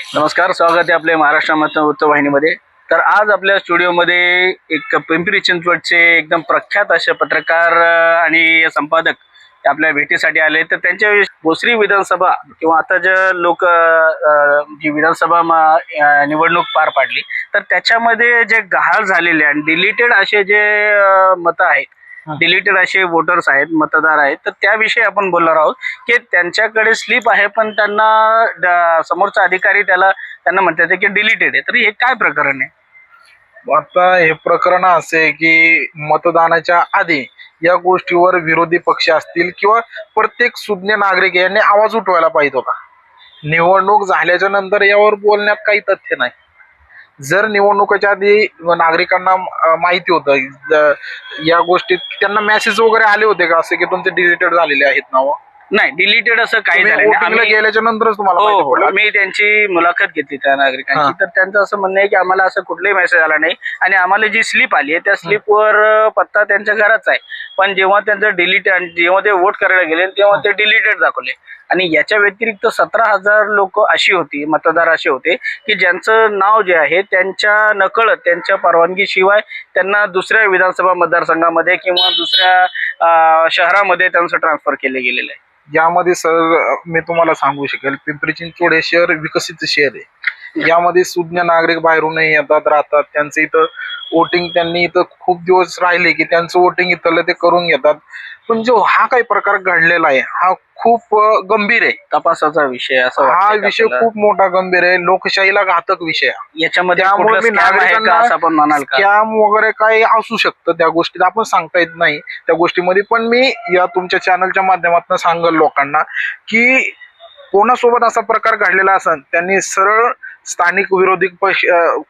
नमस्कार स्वागत आहे आपल्या महाराष्ट्र वृत्तवाहिनीमध्ये तर आज आपल्या स्टुडिओमध्ये एक पिंपरी चिंचवडचे एकदम प्रख्यात असे पत्रकार आणि संपादक आपल्या भेटीसाठी आले. तर त्यांच्या भोसरी विधानसभा किंवा आता जे लोक जी विधानसभा निवडणूक पार पाडली तर त्याच्यामध्ये जे गहाळ झालेले आणि डिलीटेड असे जे मतं आहेत डिलीटेड असे वोटर्स आहेत मतदार आहेत. तर त्याविषयी आपण बोलणार आहोत की त्यांच्याकडे स्लिप आहे पण त्यांना ड- समोरचा अधिकारी त्याला त्यांना म्हणतात की डिलीटेड आहे. तर हे काय प्रकरण आहे? आता हे प्रकरण असे आहे की मतदानाच्या आधी या गोष्टीवर विरोधी पक्ष असतील किंवा प्रत्येक सुज्ञ नागरिक यांनी आवाज उठवायला पाहिजे होता. निवडणूक झाल्याच्यानंतर यावर बोलण्यात काही तथ्य नाही. जर निवडणुकीच्या आधी नागरिकांना माहिती होतं या गोष्टीत त्यांना मेसेज वगैरे आले होते का असे की तुमचे डिलीटेड झालेले आहेत नाव? नाही डिलीटेड असं काही झालं आम्ही- गेल्याच्या नंतरच तुम्हाला हो हो? आम्ही त्यांची मुलाखत घेतली त्या नागरिकांची. तर त्यांचं असं म्हणणं आहे की आम्हाला असं कुठलाही मेसेज आला नाही. आणि आम्हाला जी स्लिप आली आहे त्या स्लिपवर पत्ता त्यांच्या घराचा आहे. पण जेव्हा त्यांचं डिलीट जेव्हा ते वोट करायला गेले तेव्हा ते डिलीटेड दाखवले. आणि याच्या व्यतिरिक्त सतरा हजार लोक अशी होती मतदार असे होते की ज्यांचं नाव जे आहे त्यांच्या नकळत त्यांच्या परवानगीशिवाय त्यांना दुसऱ्या विधानसभा मतदारसंघामध्ये किंवा दुसऱ्या शहरामध्ये त्यांचं ट्रान्सफर केले गेलेलं आहे. यामध्ये सर मी तुम्हाला सांगू शकेल पिंपरी चिंचवड हे शहर विकसित शहर आहे. यामध्ये सुज्ञ नागरिक बाहेरूनही येतात राहतात. त्यांचं इथं वोटिंग त्यांनी इथं खूप दिवस राहिले की त्यांचं वोटिंग इथलं ते करून घेतात. पण जो हा काही प्रकार घडलेला आहे हा खूप गंभीर आहे. तपासाचा विषय असं हा विषय? खूप मोठा गंभीर आहे. लोकशाहीला घातक विषय. याच्यामध्ये स्कॅम वगैरे काही असू शकतं त्या गोष्टीत. आपण सांगता येत नाही त्या गोष्टीमध्ये. पण मी या तुमच्या चॅनलच्या माध्यमातून सांगल लोकांना की कोणासोबत असा प्रकार घडलेला असेल त्यांनी सरळ स्थानिक विरोधी पक्ष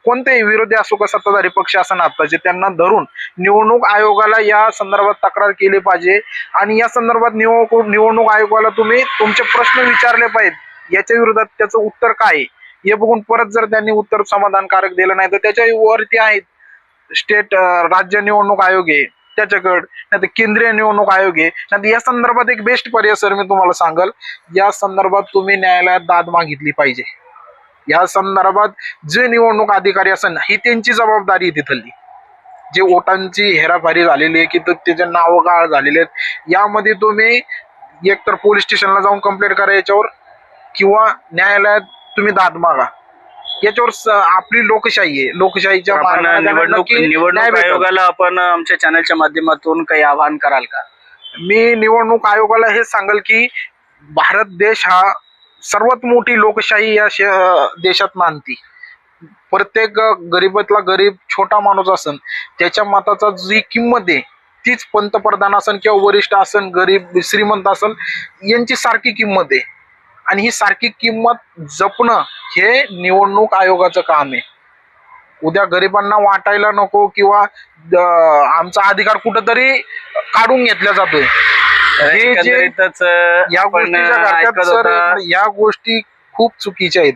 कोणतेही विरोधी असो का सत्ताधारी पक्ष असं आताचे त्यांना धरून निवडणूक आयोगाला या संदर्भात तक्रार केली पाहिजे. आणि या संदर्भात निवडणूक निवडणूक आयोगाला तुम्ही तुमचे प्रश्न विचारले पाहिजेत. याच्या विरोधात त्याचं उत्तर काय आहे? हे बघून परत जर त्यांनी उत्तर समाधानकारक दिलं नाही तर त्याच्या वरती आहेत स्टेट राज्य निवडणूक आयोग आहे त्याच्याकडे नाही केंद्रीय निवडणूक आयोग आहे. नाही या संदर्भात एक बेस्ट पर्याय सर मी तुम्हाला सांगल. या संदर्भात तुम्ही न्यायालयात दाद मागितली पाहिजे. या संदर्भात जे निवडणूक अधिकारी असेल ही त्यांची जबाबदारी तिथली. जे वोटांची हेराफेरी झालेली आहे की त्याचे नाव गाळ झालेले आहेत यामध्ये तुम्ही एकतर पोलीस स्टेशनला जाऊन कंप्लेंट करा याच्यावर किंवा न्यायालयात तुम्ही दाद मागा. याच्यावर आपली लोकशाही आहे. लोकशाहीच्या निवडणूक निवडणूक. आयोगाला आपण आमच्या चॅनलच्या माध्यमातून काही आवाहन कराल का? मी निवडणूक आयोगाला हे सांगेल की भारत देश हा सर्वात मोठी लोकशाही या श- देशात मानती. प्रत्येक गरीबातला गरीब छोटा माणूस असन त्याच्या मताचा जी किंमत आहे तीच पंतप्रधान असन किंवा वरिष्ठ असन गरीब श्रीमंत असन यांची सारखी किंमत आहे. आणि ही सारखी किंमत जपणं हे निवडणूक आयोगाचं काम आहे. उद्या गरिबांना वाटायला नको किंवा आमचा अधिकार कुठंतरी काढून घेतला जातोय. हे जे एकंदरीतच, या आपण, गोष्टीच्या अं, घरट्यात ऐकत सर होता. या गोष्टी खूप चुकीच्या आहेत.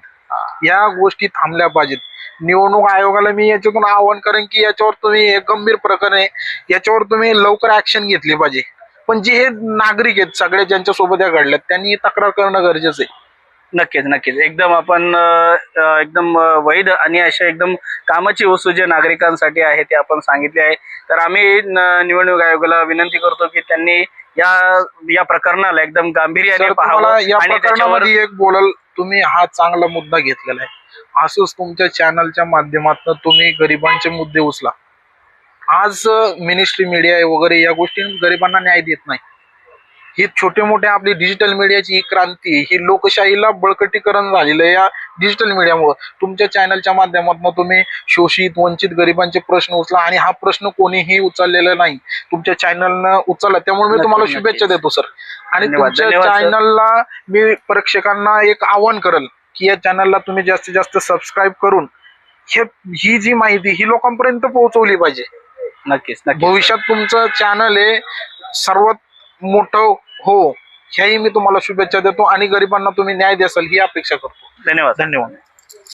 या गोष्टी थांबल्या पाहिजेत. निवडणूक आयोगाला मी याच्यातून आवाहन करेन की याच्यावर तुम्ही हे गंभीर प्रकरण आहे. याच्यावर तुम्ही लवकर ऍक्शन घेतली पाहिजे. पण जे हे नागरिक आहेत सगळे ज्यांच्या सोबत या घडल्यात त्यांनी तक्रार करणं गरजेचं आहे. नक्कीच नक्कीच. एकदम आपण अं, एकदम अं, वैध आणि अशा एकदम कामाची वस्तू जे नागरिकांसाठी आहे ते आपण सांगितले आहे. तर आम्ही न- निवडणूक आयोगाला विनंती करतो की त्यांनी या या प्रकरणाला एकदम गांभीर्याने सर पाहावं तुम्हाला या आणि त्याच्यावर प्रकरणामध्ये एक बोलाल तुम्ही हा चांगला मुद्दा घेतलेला आहे. असंच तुमच्या चॅनलच्या माध्यमातून तुम्ही गरिबांचे मुद्दे उचला. आज मिनिस्ट्री मीडिया वगैरे या गोष्टी गरिबांना न्याय देत नाही. ही छोटे मोठे आपली डिजिटल मीडियाची ही क्रांती ही लोकशाहीला बळकटीकरण झालेलं आहे या डिजिटल मीडियामुळे तुमच्या चॅनलच्या माध्यमातून तुम्ही शोषित वंचित गरिबांचे प्रश्न उचला आणि हा प्रश्न कोणीही उचललेला नाही. तुमच्या चॅनलनं उचलला त्यामुळे मी तुम्हाला. शुभेच्छा देतो सर आणि तुमच्या. चॅनलला मी प्रेक्षकांना एक आवाहन करल की या चॅनलला तुम्ही जास्तीत जास्त सबस्क्राईब करून हे ही जी माहिती ही लोकांपर्यंत पोहोचवली पाहिजे. नक्कीच भविष्यात तुमचं चॅनल हे सर्वात मोठं हो ह्याही मी तुम्हाला शुभेच्छा देतो आणि गरिबांना तुम्ही न्याय द्याल ही अपेक्षा करतो. धन्यवाद. धन्यवाद.